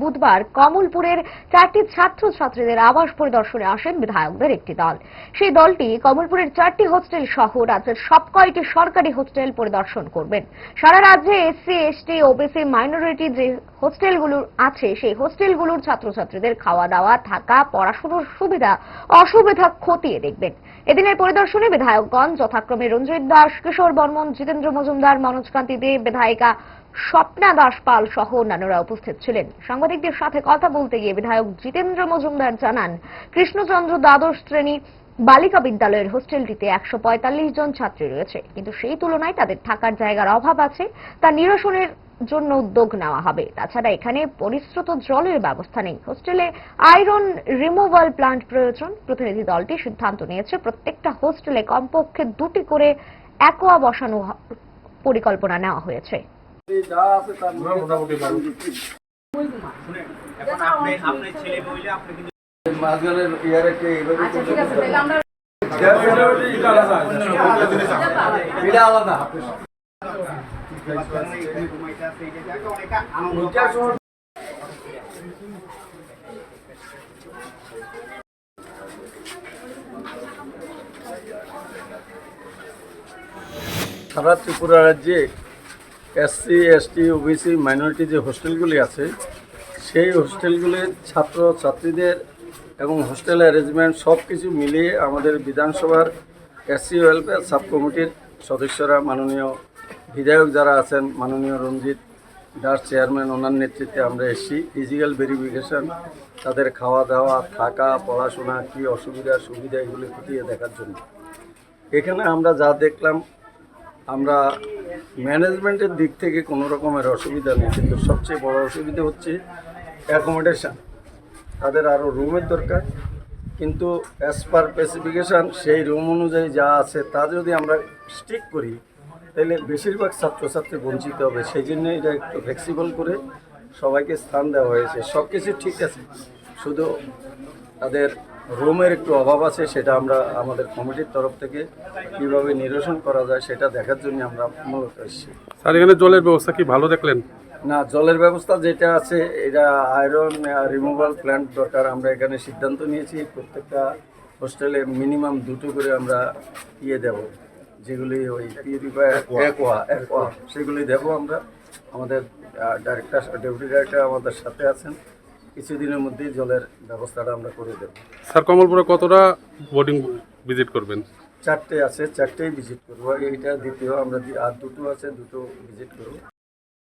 বুধবার কমলপুরের চারটি ছাত্রছাত্রীদের আবাস পরিদর্শনে আসেন বিধায়কদের একটি দল। সেই দলটি কমলপুরের চারটি হোস্টেল সহ রাজ্যের সবকয়টি সরকারি হোস্টেল পরিদর্শন করবেন। সারা রাজ্যে এসসি এসটি ওবিসি মাইনরিটি যে হোস্টেলগুলো আছে, সেই হোস্টেলগুলোর ছাত্রছাত্রীদের খাওয়া দাওয়া থাকা, পড়াশোনার সুবিধা, অসুবিধা খতিয়ে দেখবেন। এদিনের পরিদর্শনে বিধায়কগণ যথাক্রমে রঞ্জিত দাস, কিশোর বর্মন, জিতেন্দ্র মজুমদার মনোজকান্তি দেব বিধায়িকা স্বপ্না দাস পাল সহ অন্যান্যরা উপস্থিত ছিলেন। সাংবাদিকদের সাথে কথা বলতে গিয়ে বিধায়ক জিতেন্দ্র মজুমদার জানান, কৃষ্ণচন্দ্র দ্বাদশ শ্রেণি বালিকা বিদ্যালয়ের হোস্টেলটিতে একশো পঁয়তাল্লিশ জন ছাত্রী রয়েছে। কিন্তু সেই তুলনায় তাদের থাকার জায়গার অভাব আছে, তা নিরসনের জন্য উদ্যোগ নেওয়া হবে। তাছাড়া এখানে পরিশ্রুত জলের ব্যবস্থা নেই। হোস্টেলে আয়রন রিমুভাল প্লান্ট প্রয়োজন। প্রতিনিধি দলটি সিদ্ধান্ত নিয়েছে, প্রত্যেকটা হোস্টেলে কমপক্ষে দুটি করে অ্যাকোয়া বসানো পরিকল্পনা নেওয়া হয়েছে। মোটামুটি ভালো। এখন আপনি আপনি ছেলে বইলে আপনি কিন্তু মাঝখানের ইয়ারে কে এইভাবে এটা আলাদা। আছে এই যে অনেক আনন্দ সারা ত্রিপুরা রাজ্যে এসসি এসটি ওবিসি মাইনরিটি যে হোস্টেলগুলি আছে, সেই হোস্টেলগুলির ছাত্র ছাত্রীদের এবং হোস্টেল অ্যারেঞ্জমেন্ট সব কিছু মিলিয়ে আমাদের বিধানসভার এসসি ওয়েলফেয়ার সাব কমিটির সদস্যরা মাননীয় বিধায়ক যারা আছেন, মাননীয় রঞ্জিত দাস চেয়ারম্যান ওনার নেতৃত্বে আমরা এসেছি। ফিজিক্যাল ভেরিফিকেশন তাদের খাওয়া দাওয়া থাকা, পড়াশোনা, কী অসুবিধা, সুবিধা এগুলি খতিয়ে দেখার জন্য। এখানে আমরা যা দেখলাম, আমরা ম্যানেজমেন্টের দিক থেকে কোনো রকমের অসুবিধা নেই, কিন্তু সবচেয়ে বড় অসুবিধা হচ্ছে অ্যাকোমোডেশন তাদের আরও রুমের দরকার, কিন্তু অ্যাজ পার স্পেসিফিকেশান সেই রুম অনুযায়ী যা আছে তা যদি আমরা স্টিক করি, তাহলে বেশিরভাগ ছাত্রছাত্রী বঞ্চিত হবে। সেই জন্য এটা একটু ফ্লেক্সিবল করে সবাইকে স্থান দেওয়া হয়েছে। সব কিছু ঠিক আছে, শুধু তাদের রুমের একটু অভাব আছে সেটা আমরা আমাদের কমিটির তরফ থেকে কীভাবে নিরসন করা যায় সেটা দেখার জন্য আমরা মূলত এসেছি। স্যার এখানে জলের ব্যবস্থা কি ভালো দেখলেন? না জলের ব্যবস্থা যেটা আছে এটা আয়রন রিমুভাল প্ল্যান্ট দরকার আমরা এখানে সিদ্ধান্ত নিয়েছি প্রত্যেকটা হোস্টেলে মিনিমাম দুটো করে আমরা ইয়ে দেব যেগুলি ওই পিউরিফায়ার একোয়া সেগুলি দেব আমরা। আমাদের ডাইরেক্টর ডেপুটি ডাইরেক্টর আমাদের সাথে আছেন। কিছুদিনের মধ্যে জলের ব্যবস্থাটা আমরা করে দেব। স্যার কমলপুরে কতটা বোর্ডিং ভিজিট করবেন? চারটে আছে চারটেই ভিজিট করব। এইটা দ্বিতীয় আমরা আর দুটো আছে দুটো ভিজিট করব।